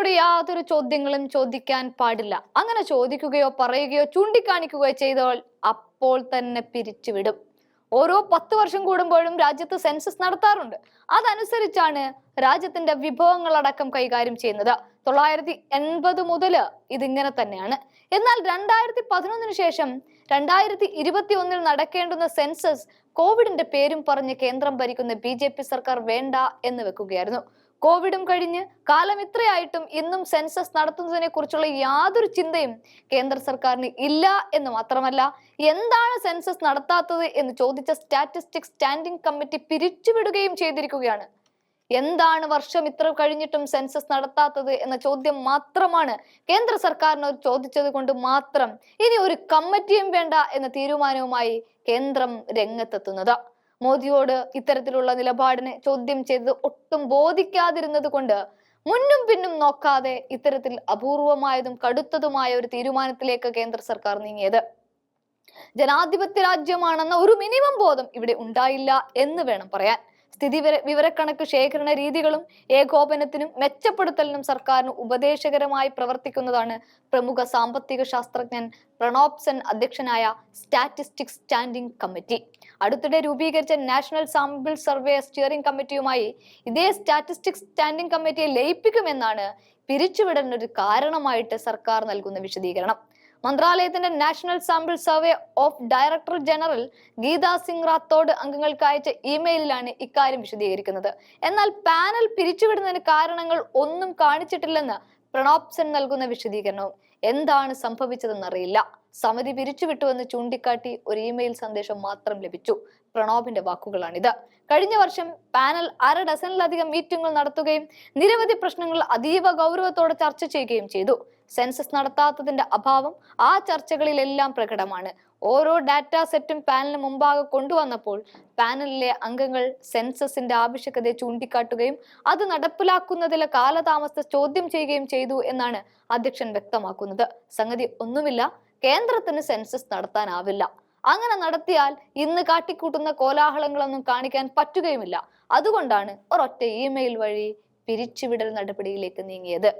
മോദിയോട് യാതൊരു ചോദ്യങ്ങളും ചോദിക്കാൻ പാടില്ല. അങ്ങനെ ചോദിക്കുകയോ പറയുകയോ ചൂണ്ടിക്കാണിക്കുകയോ ചെയ്താൽ അപ്പോൾ തന്നെ പിരിച്ചുവിടും. ഓരോ പത്ത് വർഷം കൂടുമ്പോഴും രാജ്യത്ത് സെൻസസ് നടത്താറുണ്ട്. അതനുസരിച്ചാണ് രാജ്യത്തിന്റെ വിഭവങ്ങളടക്കം കൈകാര്യം ചെയ്യുന്നത്. തൊള്ളായിരത്തി എൺപത് മുതൽ ഇതിങ്ങനെ തന്നെയാണ്. എന്നാൽ രണ്ടായിരത്തി പതിനൊന്നിന് ശേഷം രണ്ടായിരത്തി ഇരുപത്തി ഒന്നിൽ നടക്കേണ്ടുന്ന സെൻസസ് കോവിഡിന്റെ പേരും പറഞ്ഞ് കേന്ദ്രം ഭരിക്കുന്ന ബി സർക്കാർ വേണ്ട എന്ന് വെക്കുകയായിരുന്നു. കോവിഡും കഴിഞ്ഞ് കാലം ഇത്രയായിട്ടും ഇന്നും സെൻസസ് നടത്തുന്നതിനെ കുറിച്ചുള്ള യാതൊരു ചിന്തയും കേന്ദ്ര സർക്കാരിന് ഇല്ല എന്ന് മാത്രമല്ല എന്താണ് സെൻസസ് നടത്താത്തത് എന്ന് ചോദിച്ച സ്റ്റാറ്റിസ്റ്റിക്സ് സ്റ്റാൻഡിംഗ് കമ്മിറ്റി പിരിച്ചുവിടുകയും ചെയ്തിരിക്കുകയാണ്. എന്താണ് വർഷം ഇത്ര കഴിഞ്ഞിട്ടും സെൻസസ് നടത്താത്തത് എന്ന ചോദ്യം മാത്രമാണ് കേന്ദ്ര സർക്കാരിനോട് ചോദിച്ചത് കൊണ്ട് മാത്രം ഇനി ഒരു കമ്മിറ്റിയും വേണ്ട എന്ന തീരുമാനവുമായി കേന്ദ്രം രംഗത്തെത്തുന്നത്. മോദിയോട് ഇത്തരത്തിലുള്ള നിലപാടിനെ ചോദ്യം ചെയ്തത് ഒട്ടും ബോധിക്കാതിരുന്നത് കൊണ്ട് മുന്നും പിന്നും നോക്കാതെ ഇത്തരത്തിൽ അപൂർവമായതും കടുത്തതുമായ ഒരു തീരുമാനത്തിലേക്ക് കേന്ദ്ര സർക്കാർ നീങ്ങിയത്. ജനാധിപത്യ രാജ്യമാണെന്ന ഒരു മിനിമം ബോധം ഇവിടെ ഉണ്ടായില്ല എന്ന് വേണം പറയാൻ. സ്ഥിതി വിവര- വിവരക്കണക്ക് ശേഖരണ രീതികളും ഏകോപനത്തിനും മെച്ചപ്പെടുത്തലിനും സർക്കാരിന് ഉപദേശകരമായി പ്രവർത്തിക്കുന്നതാണ് പ്രമുഖ സാമ്പത്തിക ശാസ്ത്രജ്ഞൻ പ്രണോപ്സൻ അധ്യക്ഷനായ സ്റ്റാറ്റിസ്റ്റിക്സ് സ്റ്റാൻഡിംഗ് കമ്മിറ്റി. അടുത്തിടെ രൂപീകരിച്ച നാഷണൽ സാമ്പിൾ സർവേ സ്റ്റിയറിംഗ് കമ്മിറ്റിയുമായി ഇതേ സ്റ്റാറ്റിസ്റ്റിക്സ് സ്റ്റാൻഡിംഗ് കമ്മിറ്റിയെ ലയിപ്പിക്കുമെന്നാണ് പിരിച്ചുവിടലിനൊരു കാരണമായിട്ട് സർക്കാർ നൽകുന്ന വിശദീകരണം. മന്ത്രാലയത്തിന്റെ national sample survey of director general Geeta Singh Rathod അംഗങ്ങൾക്ക് അയച്ച ഇമെയിലിലാണ് ഇക്കാര്യം വിശദീകരിക്കുന്നത്. എന്നാൽ പാനൽ പിരിച്ചുവിടുന്നതിന് കാരണങ്ങൾ ഒന്നും കാണിച്ചിട്ടില്ലെന്ന് പ്രണോബ് സെൻ നൽകുന്ന വിശദീകരണവും എന്താണ് സംഭവിച്ചതെന്നറിയില്ല. സമിതി പിരിച്ചുവിട്ടുവെന്ന് ചൂണ്ടിക്കാട്ടി ഒരു ഇമെയിൽ സന്ദേശം മാത്രം ലഭിച്ചു. പ്രണോബിന്റെ വാക്കുകളാണിത്. കഴിഞ്ഞ വർഷം പാനൽ അര ഡസനിലധികം മീറ്റിംഗുകൾ നടത്തുകയും നിരവധി പ്രശ്നങ്ങൾ അതീവ ഗൗരവത്തോടെ ചർച്ച ചെയ്യുകയും ചെയ്തു. സെൻസസ് നടത്താത്തതിന്റെ അഭാവം ആ ചർച്ചകളിലെല്ലാം പ്രകടമാണ്. ഓരോ ഡാറ്റ സെറ്റും പാനലിന് മുമ്പാകെ കൊണ്ടുവന്നപ്പോൾ പാനലിലെ അംഗങ്ങൾ സെൻസസിന്റെ ആവശ്യകതയെ ചൂണ്ടിക്കാട്ടുകയും അത് നടപ്പിലാക്കുന്നതിലെ കാലതാമസത്തെ ചോദ്യം ചെയ്യുകയും ചെയ്തു എന്നാണ് അധ്യക്ഷൻ വ്യക്തമാക്കുന്നത്. സംഗതി ഒന്നുമില്ല. കേന്ദ്രത്തിന് സെൻസസ് നടത്താനാവില്ല. അങ്ങനെ നടത്തിയാൽ ഇന്ന് കാട്ടിക്കൂട്ടുന്ന കോലാഹലങ്ങളൊന്നും കാണിക്കാൻ പറ്റുകയുമില്ല. അതുകൊണ്ടാണ് ഒരൊറ്റ ഇമെയിൽ വഴി പിരിച്ചുവിടൽ നടപടിയിലേക്ക് നീങ്ങിയത്.